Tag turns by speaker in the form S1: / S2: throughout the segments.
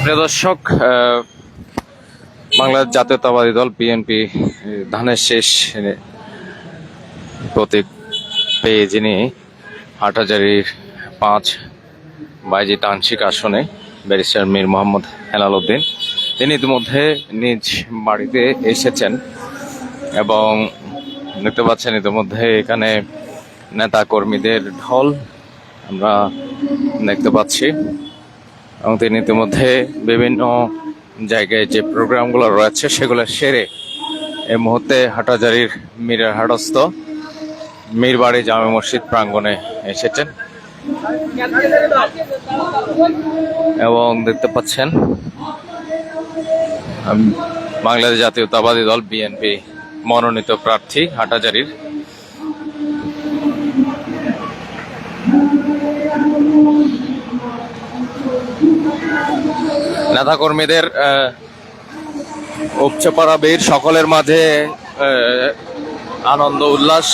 S1: প্রিয় দর্শক বাংলার জাতীয়তাবাদী দল বিএনপি ধানের শেষ প্রতীক পেয়ে যিনি হাটহাজারির পাঁচ বাইজিত আংশিক আসনে ব্যারিস্টার মীর মোহাম্মদ হেলাল উদ্দিন। তিনি ইতিমধ্যে নিজ বাড়িতে এসেছেন এবং দেখতে পাচ্ছেন ইতিমধ্যে এখানে নেতা কর্মীদের ঢল আমরা দেখতে পাচ্ছি। এবং তিনি ইতিমধ্যে বিভিন্ন জায়গায় যে প্রোগ্রামগুলো রয়েছে, সেগুলো সেরে এই মুহূর্তে হাটাজারির মীরের হাটস্থ, মীরবাড়ি জামে মসজিদ প্রাঙ্গণে এসেছেন। এবং দেখতে পাচ্ছেন, বাংলাদেশ জাতীয়তাবাদী দল, বিএনপি মনোনীত প্রার্থী হাটাজারির। নেতাকর্মীদের উপচে পড়া বীর সকলের মাঝে আনন্দ, উল্লাস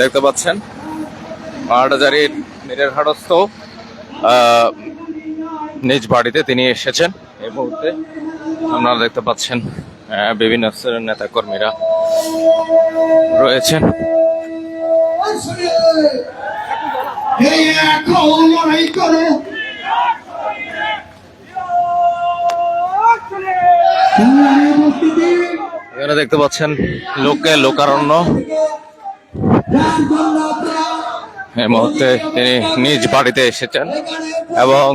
S1: দেখতে পাচ্ছেন। হাটাজারির মীরের হাটস্থ নিজ বাড়িতে তিনি এসেছেন। এই মুহূর্তে আপনারা দেখতে পাচ্ছেন বিভিন্ন স্তরের নেতা কর্মীরা রয়েছেন।
S2: এই এখন লড়াই
S1: এখানে দেখতে পাচ্ছেন লোকে লোকারণ্য। এই মুহূর্তে তিনি নিজ বাড়িতে এসেছেন এবং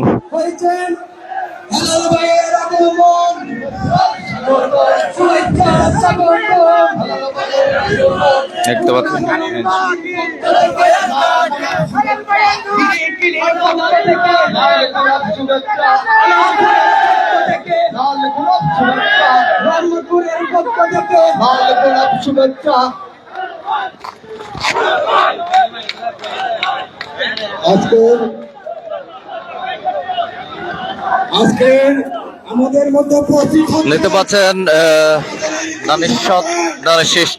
S2: ভাইয়ের আগমন
S1: দেখতে পাচ্ছেন
S2: রহমতপুরের পক্ষ থেকে লাল গোলাপ শুভেচ্ছা আজকের আজকের আমাদের মধ্যে উপস্থিত
S1: পাচ্ছেন আহ, দানিশ সৎ শেষ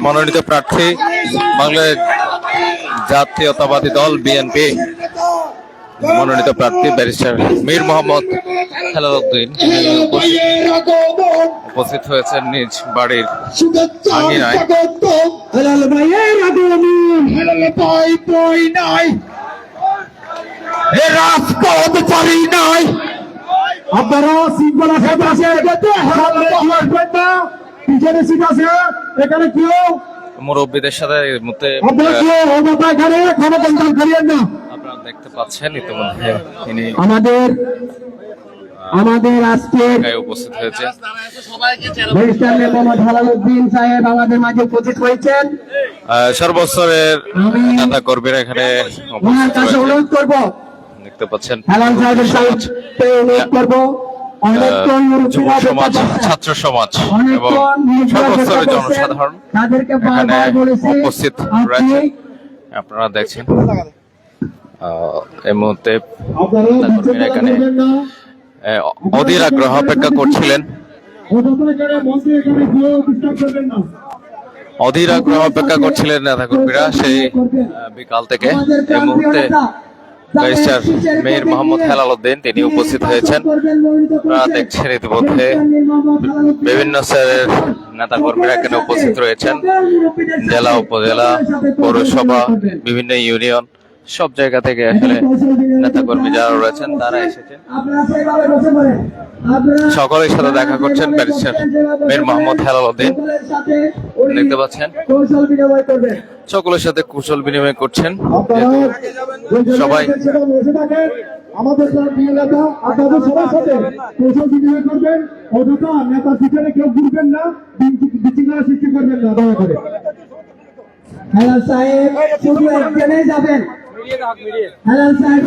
S1: মনোনীত প্রার্থী বাংলাদেশ জাতীয়তাবাদী দল বিএনপি। মনোনীত প্রার্থী ব্যারিস্টার মীর মোহাম্মদ হেলালুদ্দিন উপস্থিত হয়েছেন নিজ বাড়ির আঙিনায়।
S2: রাজপথ পারি নাই। আপনারা আসবেন না? পিছনে সিট আছে এখানে কেউ?
S1: মুরব্বীদের সাথে মুহূর্তে
S2: আপনারা
S1: আহ,
S2: কেউ ক্ষমতা করিয়েন না।
S1: দেখতে পাচ্ছেন ইতিমধ্যে তিনি
S2: আমাদের আমাদের আজকে
S1: উপস্থিত হয়েছে।
S2: ব্যারিস্টার মোহাম্মদ হালালউদ্দিন সাহেব আমাদের মাঝে উপস্থিত হয়েছেন।
S1: সর্বস্তরের নেতা কর্মীরা এখানে
S2: ওনার কাছে অনুরোধ করব।
S1: দেখতে পাচ্ছেন।
S2: হেলাল সাহেবের সাথে অনুরোধ করব।
S1: ছাত্র সমাজ এবং সর্বস্তরের জনসাধারণ এখানে উপস্থিত রয়েছেন আপনারা দেখছেন। এই মুহূর্তে কর্মীরা এখানে অধীর আগ্রহ অপেক্ষা করছিলেন। অধীর আগ্রহ অপেক্ষা করছিলেন নেতা কর্মীরা সেই বিকাল থেকে। এই মুহূর্তে ব্যারিস্টার মীর মোহাম্মদ হেলাল উদ্দিন তিনি উপস্থিত হয়েছেন। আপনারা দেখছেন ইতিমধ্যে বিভিন্ন স্যারের নেতা কর্মীরা এখানে উপস্থিত রয়েছেন। জেলা উপজেলা পৌরসভা বিভিন্ন ইউনিয়ন সব জায়গা থেকে আসলে নেতা কর্মী যারা রয়েছেন, তারা এসেছেন। সকলের সাথে দেখা করছেন ব্যারিস্টার মীর মোহাম্মদ হেলাল উদ্দিন। দেখতে পাচ্ছেন, সকলের সাথে কুশল বিনিময় করছেন। সবাই-
S2: আমাদের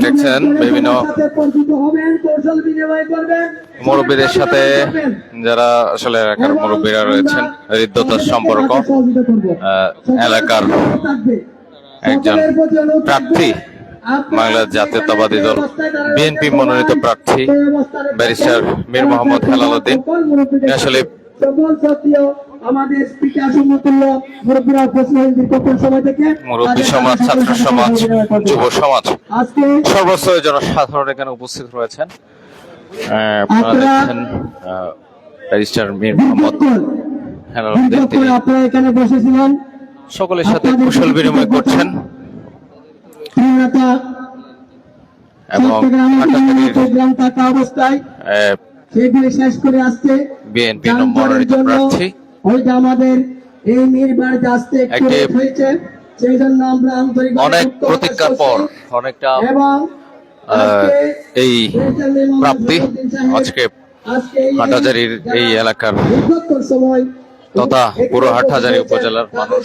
S1: দেখছেন, বিভিন্ন- মুরব্বীদের সাথে যারা আসলে এলাকার মুরব্বীরা রয়েছেন হৃদ্যতার সম্পর্ক আহ, এলাকার একজন প্রার্থী বাংলাদেশ জাতীয়তাবাদী দল বিএনপি মনোনীত প্রার্থী ব্যারিস্টার মীর মোহাম্মদ হেলাল উদ্দিন আসলে
S2: আমাদের স্পিকার সমতুল্য মুরব্বীরা উপস্থিত দীর্ঘক্ষণ সময় থেকে।
S1: মুরব্বী সমাজ ছাত্র সমাজ যুব সমাজ
S2: আজকে
S1: সর্বস্তরের জনসাধারণ এখানে উপস্থিত রয়েছেন। আপনারা
S3: আপনারা-
S1: দেখছেন আহ, মীর মোহাম্মদ
S3: দীর্ঘক্ষণ
S1: হেলালুদ্দিন
S3: দীর্ঘক্ষণ
S1: তিনি
S3: আপনারা এখানে বসেছিলেন।
S1: সকলের সাথে কুশল বিনিময় করছেন। এবং
S3: থাকা অবস্থায় সেগুলি শেষ করে আসছে।
S1: বিএনপি মনোনীত
S3: জন্য ওইটা আমাদের এই নির্বাড় আসতে একটু হয়েছে সেই জন্য আমরা আন্তরিক
S1: অনেক প্রতীক্ষার পর অনেকটা
S3: এবং
S1: এই প্রাপ্তি আজকে হাটহাজারীর এই এলাকার তথা পুরো হাটহাজারী উপজেলার মানুষ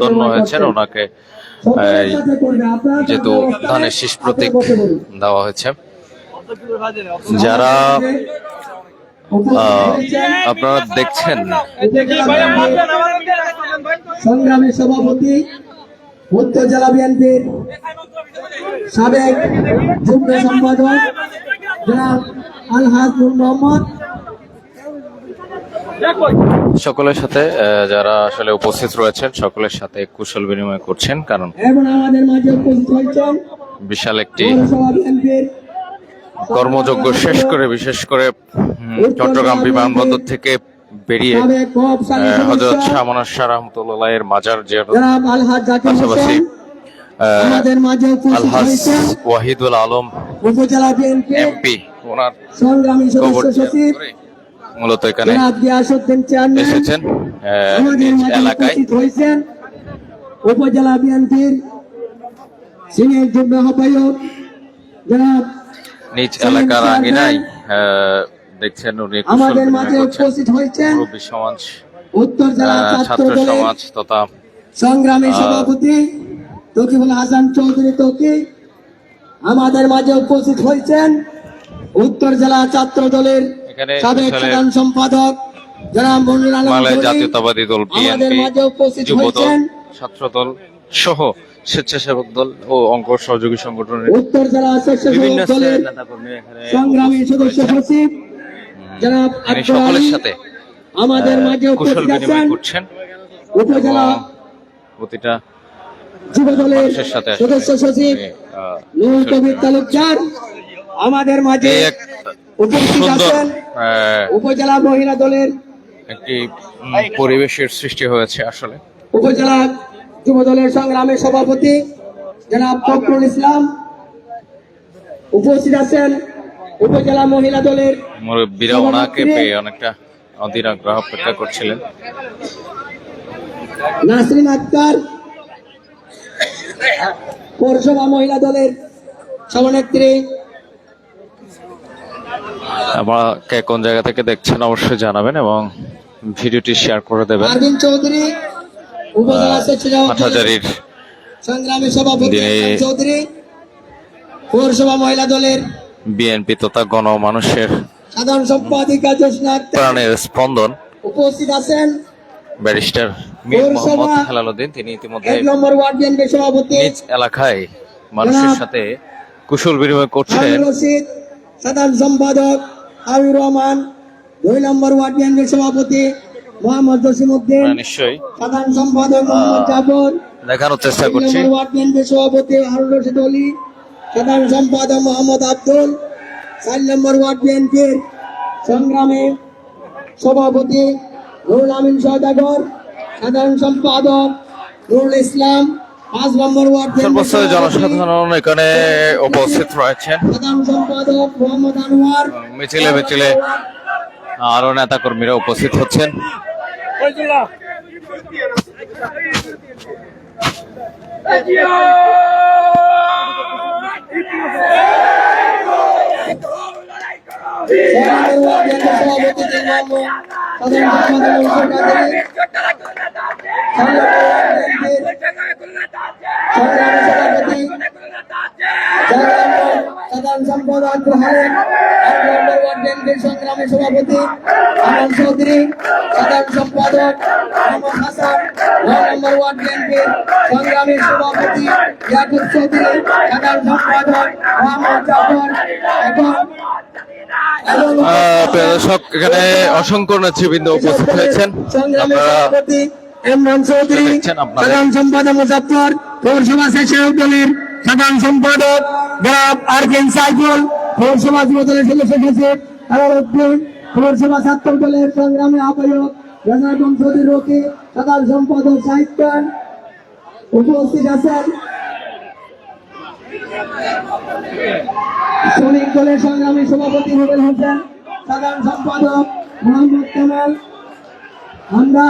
S1: ধন্য হয়েছেন। ওনাকে যেহেতু ধানের শীষ প্রতীক। দেওয়া হয়েছে। যারা আপনারা দেখছেন।
S3: সংগ্রামী সভাপতি উত্তর জেলা বিএনপির সাবেক যুগ্ম সম্পাদক জনাব আলহাজ মোহাম্মদ।
S1: সকলের সাথে আহ, যারা আসলে উপস্থিত রয়েছেন সকলের সাথে কুশল বিনিময় করছেন কারণ বিশাল একটি কর্মযজ্ঞ শেষ করে বিশেষ করে চট্টগ্রাম বিমানবন্দর থেকে বেরিয়ে হজরত শাহ মানাস শাহ রহমতুল্লাহ এর মাজার জিয়ারত
S3: জাকির
S1: পাশাপাশি আলহাজ ওয়াহিদুল আলম
S3: উপজেলা
S1: এমপি ওনার মূলত এখানে এসেছেন এলাকায়।
S3: উপজেলা বিএনপির সিনিয়র যুগ্ম আহ্বায়ক জনাব
S1: নিজ এলাকার আঙিনায় দেখছেন উনি কুশল বিনিময় করছেন মুরব্বী সমাজ
S3: উত্তর জেলা ছাত্র
S1: সমাজ তথা
S3: সংগ্রামী সভাপতি তকিবুল হাসান চৌধুরী তকি। আমাদের মাঝে উপস্থিত হয়েছেন উত্তর জেলা ছাত্র দলের সাবেক সম্পাদক জনাব মনির আলম
S1: জাতীয়তাবাদী দল বিএনপি
S3: মাঝে উপস্থিত হয়েছেন
S1: ছাত্র দল সহ স্বেচ্ছাসেবক দল ও অঙ্ক সহযোগী সংগঠনের বিভিন্ন নেতাকর্মী এখানে
S3: সংগ্রামী সদস্য সচিব
S1: সকলের সাথে
S3: আমাদের মাঝে
S1: কুশল
S3: উপস্থিত
S1: বিনিময় করছেন
S3: উপজেলা
S1: প্রতিটা মানুষের সাথে
S3: সদস্য সচিব নুরুল কবির তালুকদার আমাদের মাঝে উপস্থিত আছেন। উপজেলা মহিলা দলের
S1: একটি পরিবেশের সৃষ্টি হয়েছে আসলে।
S3: উপজেলা যুব দলের সংগ্রামী সভাপতি জনাব ফখরুল ইসলাম। উপস্থিত আছেন উপজেলা মহিলা দলের
S1: মুরব্বীরা ওনাকে পেয়ে অনেকটা অধীর আগ্রহ অপেক্ষা করছিলেন।
S3: নাসরিন আক্তার পৌরসভা মহিলা দলের সভানেত্রী।
S1: আমাকে কোন জায়গা থেকে দেখছেন অবশ্যই জানাবেন এবং ভিডিওটি শেয়ার করে দেবেন।
S3: চৌধুরী
S1: হাটহাজারির
S3: সংগ্রামী সভাপতি চৌধুরী পৌরসভা মহিলা দলের
S1: বিএনপি তথা গণমানুষের
S3: সাধারণ সম্পাদিকা জোসনা
S1: প্রাণের স্পন্দন
S3: উপস্থিত আছেন
S1: ব্যারিস্টার মীর
S3: পৌরসভা
S1: মোহাম্মদ হেলালুদ্দিন তিনি ইতিমধ্যে
S3: এক নম্বর ওয়ার্ড বিএনপি সভাপতি।
S1: নিজ এলাকায় মানুষের সাথে কুশল বিনিময় করছেন।
S3: সাধারণ সম্পাদক আমির রহমান দুই নম্বর ওয়ার্ড বিএনপি সভাপতি মোহাম্মদ জসিমউদ্দিন
S1: নিশ্চয়ই।
S3: সাধারণ সম্পাদক মোহাম্মদ জাফর
S1: দেখানোর চেষ্টা
S3: তিন
S1: করছি।
S3: নম্বর ওয়ার্ড বিএনপি সভাপতি হারুন রশিদ অলি সাধারণ সম্পাদক মোহাম্মদ আব্দুল চার নম্বর ওয়ার্ড বিএনপির সংগ্রামী সভাপতি নুরুল আমিন সদাগর সাধারণ সম্পাদক নুরুল ইসলাম পাঁচ নম্বর ওয়ার্ড
S1: জনসাধারণ এখানে উপস্থিত রয়েছেন।
S3: সাধারণ সম্পাদক মোহাম্মদ আনোয়ার
S1: মিছিলে মিছিলে আরও নেতা কর্মীরা উপস্থিত হচ্ছেন।
S3: সভাপতি সম্পাদক মনসুর কাদেরী সংগ্রামী সভাপতি সভাপতি চৌধুরী সাধারণ সম্পাদক মোহাম্মদ হাসান নয় নম্বর ওয়ার্ড বিএনপির সংগ্রামী সভাপতি ইয়াকুব চৌধুরী সাধারণ সম্পাদক মোহাম্মদ জাফর এবং এবং
S1: আহ, প্রিয় দর্শক এখানে অসংখ্য নেতৃবৃন্দ উপস্থিত হয়েছেন। আপনারা
S3: সম্পাদক মুজাফর পৌরসভা স্বেচ্ছাসেবক দলের সাধারণ সম্পাদক গ্রাম আরকেন সাইফুল, পৌরসভা যুব দলের সদস্য সচিব পৌরসভা ছাত্র দলের সংগ্রামী আহ্বায়ক জনার্দন চৌধুরী রকি, সাধারণ সম্পাদক সাহিত্যান উপস্থিত আছেন শ্রমিক দলের সংগ্রামী সভাপতি রুবেল হোসেন, সাধারণ সম্পাদক মোহাম্মদ কামাল। আমরা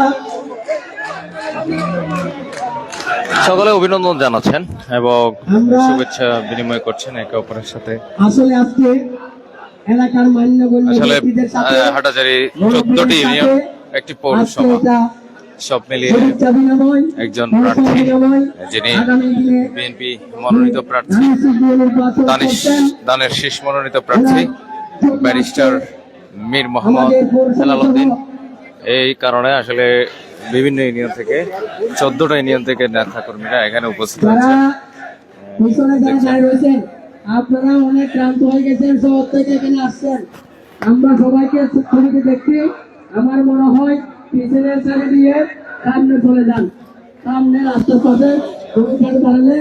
S1: সকলে অভিনন্দন জানাচ্ছেন এবং শুভেচ্ছা বিনিময় করছেন একে অপরের সাথে।
S3: আসলে আজকে এলাকার মান্যগণ্য ব্যক্তিদের সাথে
S1: হাটাজারি চোদ্দটি ইউনিয়ন একটি পৌরসভা সব মিলিয়ে একজন প্রার্থী যিনি বিএনপি মনোনীত প্রার্থী দানের শীষ মনোনীত প্রার্থী ব্যারিস্টার মীর মোহাম্মদ হেলালুদ্দিন এই কারণে আসলে বিভিন্ন ইউনিয়ন থেকে চোদ্দটা ইউনিয়ন থেকে নেতা কর্মীরা এখানে উপস্থিত
S3: আপনারা অনেক ক্লান্ত হয়ে গেছেন শহর থেকে এখানে আসছেন। আমরা সবাইকে ছবিতে দেখছি আমার মনে হয় পিছনের সাইডে দিয়ে সামনে চলে যান। সামনে রাস্তার পাশে দাঁড়ালে।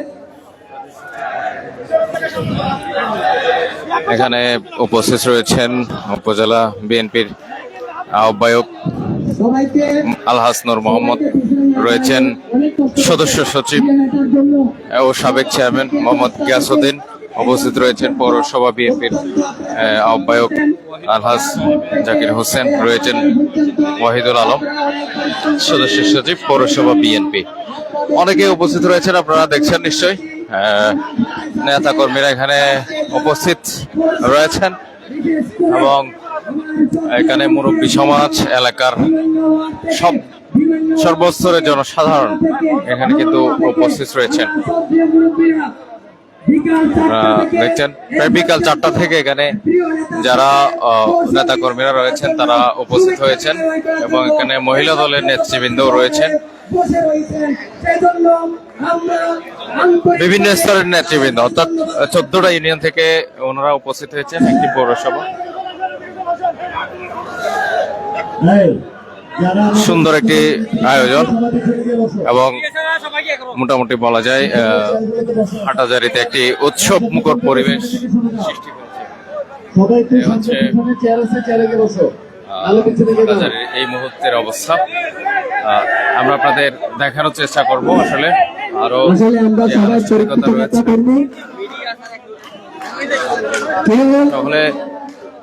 S1: এখানে উপস্থিত রয়েছেন উপজেলা বিএনপির আহ্বায়ক
S3: সবাইকে
S1: আলহাস নূর মোহাম্মদ রয়েছেন সদস্য সচিব ও সাবেক চেয়ারম্যান মোহাম্মদ গিয়াসুদ্দিন উপস্থিত রয়েছেন পৌরসভা বিএনপির আহ্বায়ক আলহাস জাকির হোসেন রয়েছেন ওয়াহিদুল আলম সদস্য সচিব পৌরসভা বিএনপি। অনেকে উপস্থিত রয়েছেন আপনারা দেখছেন নিশ্চয়ই। আহ, নেতা কর্মীরা এখানে উপস্থিত রয়েছেন এবং এখানে মুরব্বী সমাজ এলাকার সব সর্বস্তরের জনসাধারণ এখানে কিন্তু উপস্থিত রয়েছেন। দেখছেন, প্রায় বিকাল চারটা থেকে এখানে যারা নেতা কর্মীরা রয়েছেন, তারা উপস্থিত হয়েছেন এবং এখানে মহিলা দলের নেতৃবৃন্দও রয়েছেন। বিভিন্ন স্তরের নেতৃবৃন্দ, অর্থাৎ চোদ্দটা ইউনিয়ন থেকে ওনারা উপস্থিত হয়েছেন, একটি পৌরসভা। সুন্দর একটি আয়োজন। এবং মোটামুটি বলা যায় হাটাজারিতে একটি উৎসব মুখর পরিবেশ সৃষ্টি হয়েছে। এই হচ্ছে- মুহূর্তের অবস্থা। আমরা আপনাদের দেখানোর চেষ্টা করব আসলে।
S3: আরও
S1: সকলে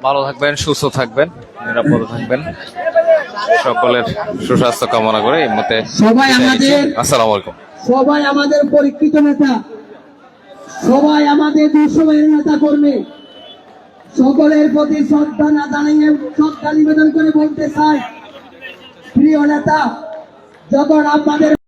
S1: ভালো থাকবেন সুস্থ থাকবেন নিরাপদ থাকবেন। সকলের সুস্বাস্থ্য কামনা করে এই মতে
S3: সবাই আমাদের
S1: আসসালামু আলাইকুম।
S3: সবাই আমাদের পরীক্ষিত নেতা। সবাই আমাদের দুঃসময়ের নেতা কর্মী। সকলের প্রতি শ্রদ্ধা না জানিয়ে শ্রদ্ধা নিবেদন করে বলতে চাই প্রিয় নেতা যখন আপনাদের